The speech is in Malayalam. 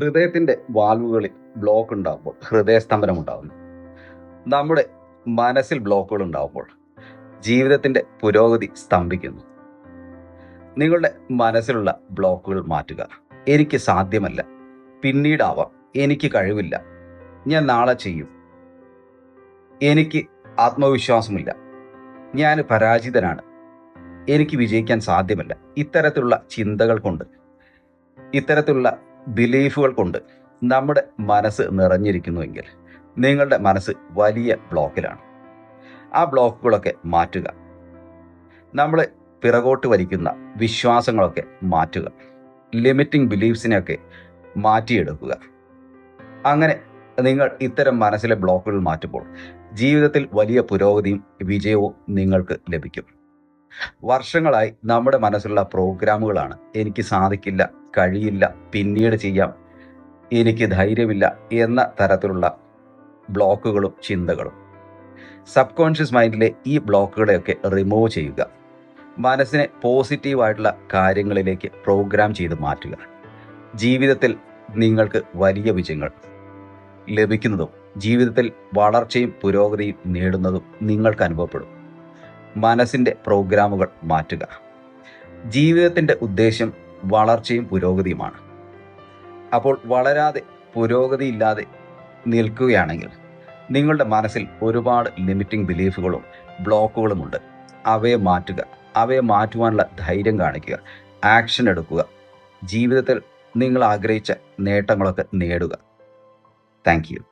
ഹൃദയത്തിന്റെ വാൽവുകളിൽ ബ്ലോക്ക് ഉണ്ടാകുമ്പോൾ ഹൃദയസ്തംഭനം ഉണ്ടാകുന്നു നമ്മുടെ മനസ്സിൽ ബ്ലോക്കുകൾ ഉണ്ടാകുമ്പോൾ ജീവിതത്തിന്റെ പുരോഗതി സ്തംഭിക്കുന്നു. നിങ്ങളുടെ മനസ്സിലുള്ള ബ്ലോക്കുകൾ മാറ്റുക. എനിക്ക് സാധ്യമല്ല. പിന്നീടാവാം. എനിക്ക് കഴിവില്ല. ഞാൻ നാളെ ചെയ്യും. എനിക്ക് ആത്മവിശ്വാസമില്ല. ഞാൻ പരാജിതനാണ്. എനിക്ക് വിജയിക്കാൻ സാധ്യമല്ല. ഇത്തരത്തിലുള്ള ചിന്തകൾ കൊണ്ട് ഇത്തരത്തിലുള്ള ബിലീഫുകൾ കൊണ്ട് നമ്മുടെ മനസ്സ് നിറഞ്ഞിരിക്കുന്നുവെങ്കിൽ നിങ്ങളുടെ മനസ്സ് വലിയ ബ്ലോക്കിലാണ്. ആ ബ്ലോക്കുകളൊക്കെ മാറ്റുക. നമ്മൾ പിറകോട്ട് വലിക്കുന്ന വിശ്വാസങ്ങളൊക്കെ മാറ്റുക. ലിമിറ്റിംഗ് ബിലീഫ്സിനെയൊക്കെ മാറ്റിയെടുക്കുക. അങ്ങനെ നിങ്ങൾ ഇത്തരം മനസ്സിലെ ബ്ലോക്കുകൾ മാറ്റുമ്പോൾ ജീവിതത്തിൽ വലിയ പുരോഗതിയും വിജയവും നിങ്ങൾക്ക് ലഭിക്കും. വർഷങ്ങളായി നമ്മുടെ മനസ്സിലുള്ള പ്രോഗ്രാമുകളാണ് എനിക്ക് സാധിക്കില്ല കഴിയില്ല. പിന്നീട് ചെയ്യാം. എനിക്ക് ധൈര്യമില്ല എന്ന തരത്തിലുള്ള ബ്ലോക്കുകളും ചിന്തകളും. സബ് കോൺഷ്യസ് മൈൻഡിലെ ഈ ബ്ലോക്കുകളെയൊക്കെ റിമൂവ് ചെയ്യുക. മനസ്സിനെ പോസിറ്റീവായിട്ടുള്ള കാര്യങ്ങളിലേക്ക് പ്രോഗ്രാം ചെയ്ത് മാറ്റുക. ജീവിതത്തിൽ നിങ്ങൾക്ക് വലിയ വിജയങ്ങൾ ലഭിക്കുന്നതും ജീവിതത്തിൽ വളർച്ചയും പുരോഗതിയും നേടുന്നതും നിങ്ങൾക്ക് അനുഭവപ്പെടും. മനസ്സിന്റെ പ്രോഗ്രാമുകൾ മാറ്റുക. ജീവിതത്തിന്റെ ഉദ്ദേശം വളർച്ചയും പുരോഗതിയുമാണ്. അപ്പോൾ വളരാതെ പുരോഗതിയില്ലാതെ നിൽക്കുകയാണെങ്കിൽ നിങ്ങളുടെ മനസ്സിൽ ഒരുപാട് ലിമിറ്റിംഗ് ബിലീഫുകളും ബ്ലോക്കുകളുമുണ്ട് അവയെ മാറ്റുക അവയെ മാറ്റുവാനുള്ള ധൈര്യം കാണിക്കുക ആക്ഷൻ എടുക്കുക ജീവിതത്തിൽ നിങ്ങൾ ആഗ്രഹിച്ച നേട്ടങ്ങളൊക്കെ നേടുക. താങ്ക്